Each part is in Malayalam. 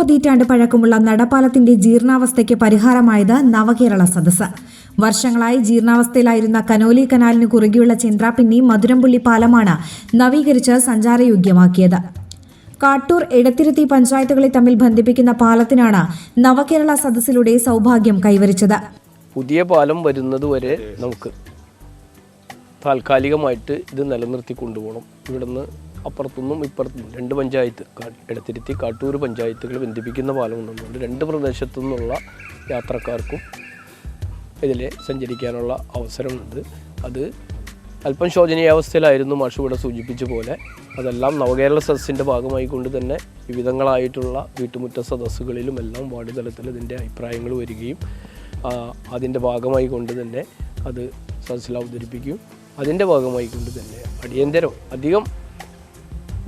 പതിറ്റാണ്ട് പഴക്കമുള്ള നടപ്പാലത്തിന്റെ ജീർണാവസ്ഥയ്ക്ക് പരിഹാരമായത് നവകേരള സദസ്സ്. വർഷങ്ങളായി ജീർണാവസ്ഥയിലായിരുന്ന കനോലി കനാലിന് കുറുകെയുള്ള ചിന്ത്രാപ്പിന്നി മധുരംപുള്ളി പാലമാണ് നവീകരിച്ച് സഞ്ചാരയോഗ്യമാക്കിയത്. കാട്ടൂർ എടത്തിരുത്തി പഞ്ചായത്തുകളെ തമ്മിൽ ബന്ധിപ്പിക്കുന്ന പാലത്തിനാണ് നവകേരള സദസ്സിലൂടെ സൗഭാഗ്യം കൈവരിച്ചത്. പുതിയ പാലം വരുന്നതുവരെ നമുക്ക് താൽക്കാലികമായിട്ട് ഇത് നിലനിർത്തി കൊണ്ടുപോകണം. ഇവിടുന്ന് അപ്പുറത്തുനിന്നും ഇപ്പുറത്തുനിന്നും രണ്ട് പഞ്ചായത്ത് ഇടത്തിരുത്തി കാട്ടൂർ പഞ്ചായത്തുകൾ ബന്ധിപ്പിക്കുന്ന പാലം ഉണ്ടെന്നുണ്ട്. രണ്ട് പ്രദേശത്തു നിന്നുള്ള യാത്രക്കാർക്കും ഇതിൽ സഞ്ചരിക്കാനുള്ള അവസരമുണ്ട്. അത് അല്പം ശോചനീയാവസ്ഥയിലായിരുന്നു മാഷ് ഇവിടെ സൂചിപ്പിച്ച പോലെ. അതെല്ലാം നവകേരള സദസ്സിന്റെ ഭാഗമായി കൊണ്ട് തന്നെ വിവിധങ്ങളായിട്ടുള്ള വീട്ടുമുറ്റ സദസ്സുകളിലും എല്ലാം വാർഡ് തലത്തിൽ ഇതിന്റെ അഭിപ്രായങ്ങൾ വരികയും അതിന്റെ ഭാഗമായി കൊണ്ട് തന്നെ അത് സദസ്സിൽ അവതരിപ്പിക്കും. അതിന്റെ ഭാഗമായി കൊണ്ട് തന്നെ അടിയന്തരം അധികം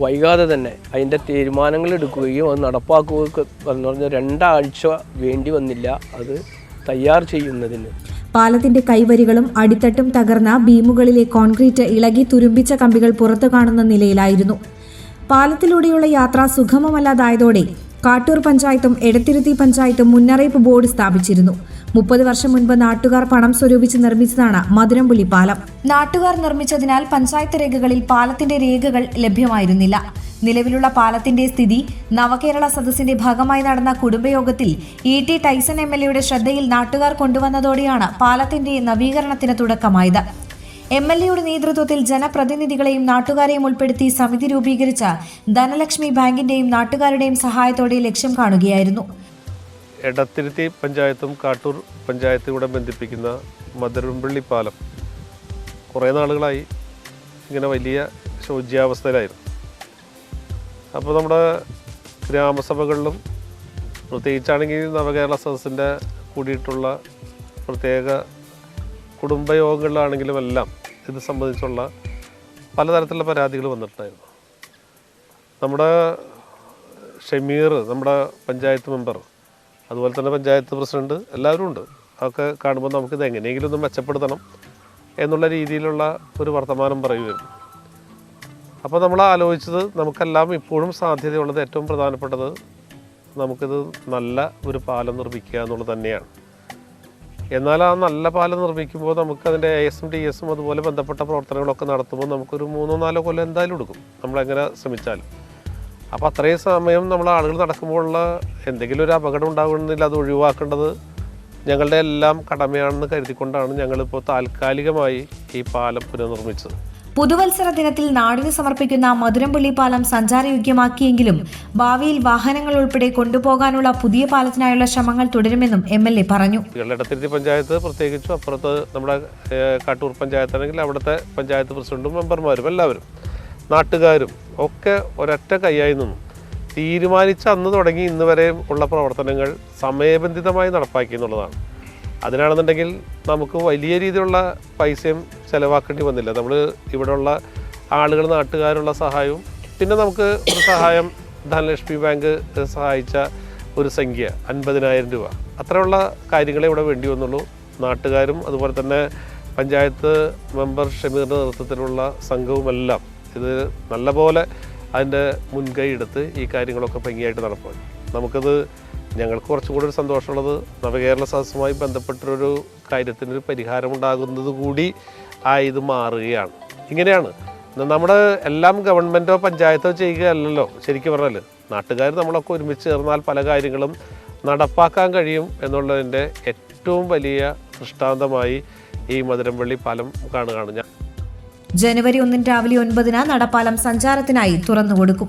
വൈകാതെ തന്നെ അതിന്റെ തീരുമാനങ്ങൾ എടുക്കുകയും അത് നടപ്പാക്കുകയൊക്കെ എന്ന് പറഞ്ഞാൽ രണ്ടാഴ്ച വേണ്ടി വന്നില്ല അത് തയ്യാർ ചെയ്യുന്നതിന്. പാലത്തിന്റെ കൈവരികളും അടിത്തട്ടും തകർന്ന ബീമുകളിലെ കോൺക്രീറ്റ് ഇളകി തുരുമ്പിച്ച കമ്പികൾ പുറത്തു കാണുന്ന നിലയിലായിരുന്നു. പാലത്തിലൂടെയുള്ള യാത്ര സുഗമമല്ലാതായതോടെ കാട്ടൂർ പഞ്ചായത്തും എടത്തിരുത്തി പഞ്ചായത്തും മുന്നറിയിപ്പ് ബോർഡ് സ്ഥാപിച്ചിരുന്നു. മുപ്പത് വർഷം മുൻപ് നാട്ടുകാർ പണം സ്വരൂപിച്ച് നിർമ്മിച്ചതാണ് മധുരംപുള്ളി പാലം. നാട്ടുകാർ നിർമ്മിച്ചതിനാൽ പഞ്ചായത്ത് രേഖകളിൽ പാലത്തിന്റെ രേഖകൾ ലഭ്യമായിരുന്നില്ല. നിലവിലുള്ള പാലത്തിന്റെ സ്ഥിതി നവകേരള സദസ്സിന്റെ ഭാഗമായി നടന്ന കുടുംബയോഗത്തിൽ E T Tyson M L എയുടെ ശ്രദ്ധയിൽ നാട്ടുകാർ കൊണ്ടുവന്നതോടെയാണ് പാലത്തിന്റെ നവീകരണത്തിന് തുടക്കമായത്. എം എൽ എയുടെ നേതൃത്വത്തിൽ ജനപ്രതിനിധികളെയും നാട്ടുകാരെയും ഉൾപ്പെടുത്തി സമിതി രൂപീകരിച്ച ധനലക്ഷ്മി ബാങ്കിന്റെയും നാട്ടുകാരുടെയും സഹായത്തോടെ ലക്ഷ്യം കാണുകയായിരുന്നു. എടത്തിരുത്തി പഞ്ചായത്തും കാട്ടൂർ പഞ്ചായത്തും കൂടെ ബന്ധിപ്പിക്കുന്ന മധുരമ്പള്ളി പാലം കുറേ നാളുകളായി ഇങ്ങനെ വലിയ ശോച്യാവസ്ഥയിലായിരുന്നു. അപ്പോൾ നമ്മുടെ ഗ്രാമസഭകളിലും പ്രത്യേകിച്ചാണെങ്കിൽ നവകേരള സദസ്സിന്റെ കൂടിയിട്ടുള്ള പ്രത്യേക കുടുംബയോഗങ്ങളിലാണെങ്കിലും എല്ലാം ഇത് സംബന്ധിച്ചുള്ള പലതരത്തിലുള്ള പരാതികൾ വന്നിട്ടുണ്ടായിരുന്നു. നമ്മുടെ ഷമീർ നമ്മുടെ പഞ്ചായത്ത് മെമ്പർ അതുപോലെ തന്നെ പഞ്ചായത്ത് പ്രസിഡന്റ് എല്ലാവരും ഉണ്ട്. അതൊക്കെ കാണുമ്പോൾ നമുക്ക് നമുക്കിത് എങ്ങനെയെങ്കിലും ഒന്ന് മെച്ചപ്പെടുത്തണം എന്നുള്ള രീതിയിലുള്ള ഒരു വർത്തമാനം പറയുമായിരുന്നു അപ്പോൾ നമ്മൾ ആലോചിച്ചത് നമുക്കെല്ലാം ഇപ്പോഴും സാധ്യതയുള്ളത് ഏറ്റവും പ്രധാനപ്പെട്ടത് നമുക്കിത് നല്ല ഒരു പാലം നിർമ്മിക്കുക എന്നുള്ളത് തന്നെയാണ്. എന്നാൽ ആ നല്ല പാലം നിർമ്മിക്കുമ്പോൾ നമുക്ക് അതിന്റെ എ എസും ഡി എസും അതുപോലെ ബന്ധപ്പെട്ട പ്രവർത്തനങ്ങളൊക്കെ നടത്തുമ്പോൾ നമുക്കൊരു മൂന്നോ നാലോ കൊല്ലം എന്തായാലും എടുക്കും. നമ്മളെങ്ങനെ ശ്രമിച്ചാലും. അപ്പോൾ അത്രയും സമയം നമ്മൾ ആളുകൾ നടക്കുമ്പോഴുള്ള എന്തെങ്കിലും ഒരു അപകടം ഉണ്ടാകുന്നില്ല അത് ഒഴിവാക്കേണ്ടത് ഞങ്ങളുടെ എല്ലാം കടമയാണെന്ന് കരുതിക്കൊണ്ടാണ് ഞങ്ങളിപ്പോൾ താൽക്കാലികമായി ഈ പാലം പുനർനിർമ്മിച്ചത്. പുതുവത്സര ദിനത്തിൽ നാടിന് സമർപ്പിക്കുന്ന മധുരംപള്ളി പാലം സഞ്ചാരയോഗ്യമാക്കിയെങ്കിലും ഭാവിയിൽ വാഹനങ്ങൾ ഉൾപ്പെടെ കൊണ്ടുപോകാനുള്ള പുതിയ പാലത്തിനായുള്ള ശ്രമങ്ങൾ തുടരുമെന്നും എം എൽ എ പറഞ്ഞു. ഇടത്തിരുത്തി പഞ്ചായത്ത് പ്രത്യേകിച്ചും അപ്പുറത്ത് നമ്മുടെ കാട്ടൂർ കാട്ടൂർ പഞ്ചായത്താണെങ്കിൽ അവിടുത്തെ പഞ്ചായത്ത് പ്രസിഡന്റും മെമ്പർമാരും എല്ലാവരും. നാട്ടുകാരും ഒക്കെ ഒരൊറ്റ കൈയായി നിന്നു. തീരുമാനിച്ച അന്ന് തുടങ്ങി ഇന്ന് വരെ ഉള്ള പ്രവർത്തനങ്ങൾ സമയബന്ധിതമായി നടപ്പാക്കി എന്നുള്ളതാണ്. അതിനാണെന്നുണ്ടെങ്കിൽ നമുക്ക് വലിയ രീതിയിലുള്ള പൈസയും ചിലവാക്കേണ്ടി വന്നില്ല. നമ്മൾ ഇവിടെയുള്ള ആളുകൾ നാട്ടുകാരുള്ള സഹായവും പിന്നെ നമുക്ക് ഒരു സഹായം ധനലക്ഷ്മി ബാങ്ക് സഹായിച്ച ഒരു സംഖ്യ അൻപതിനായിരം രൂപ. അത്രയുള്ള കാര്യങ്ങളെ ഇവിടെ വേണ്ടി വന്നുള്ളൂ. നാട്ടുകാരും അതുപോലെ തന്നെ പഞ്ചായത്ത് മെമ്പർ ഷമീറിന്റെ നേതൃത്വത്തിലുള്ള സംഘവുമെല്ലാം ഇത് നല്ലപോലെ അതിന്റെ മുൻകൈ എടുത്ത് ഈ കാര്യങ്ങളൊക്കെ ഭംഗിയായിട്ട് നടപ്പാക്കി നമുക്കത് ഞങ്ങൾക്ക് കുറച്ചും കൂടി ഒരു സന്തോഷമുള്ളത് നവകേരള സദസ്സുമായി ബന്ധപ്പെട്ടൊരു കാര്യത്തിനൊരു പരിഹാരമുണ്ടാകുന്നത് കൂടി ആ ഇത് മാറുകയാണ്. ഇങ്ങനെയാണ്. നമ്മുടെ എല്ലാം ഗവൺമെന്റോ പഞ്ചായത്തോ ചെയ്യുകയല്ലല്ലോ ശരിക്കും പറഞ്ഞാൽ നാട്ടുകാർ നമ്മളൊക്കെ ഒരുമിച്ച് ചേർന്നാൽ പല കാര്യങ്ങളും നടപ്പാക്കാൻ കഴിയും എന്നുള്ളതിന്റെ ഏറ്റവും വലിയ ദൃഷ്ടാന്തമായി ഈ മധുരംപള്ളി പാലം കാണുകയാണ്. ഞാൻ ജനുവരി ഒന്നിന് രാവിലെ ഒൻപതിന് നടപ്പാലം സഞ്ചാരത്തിനായി തുറന്നുകൊടുക്കും.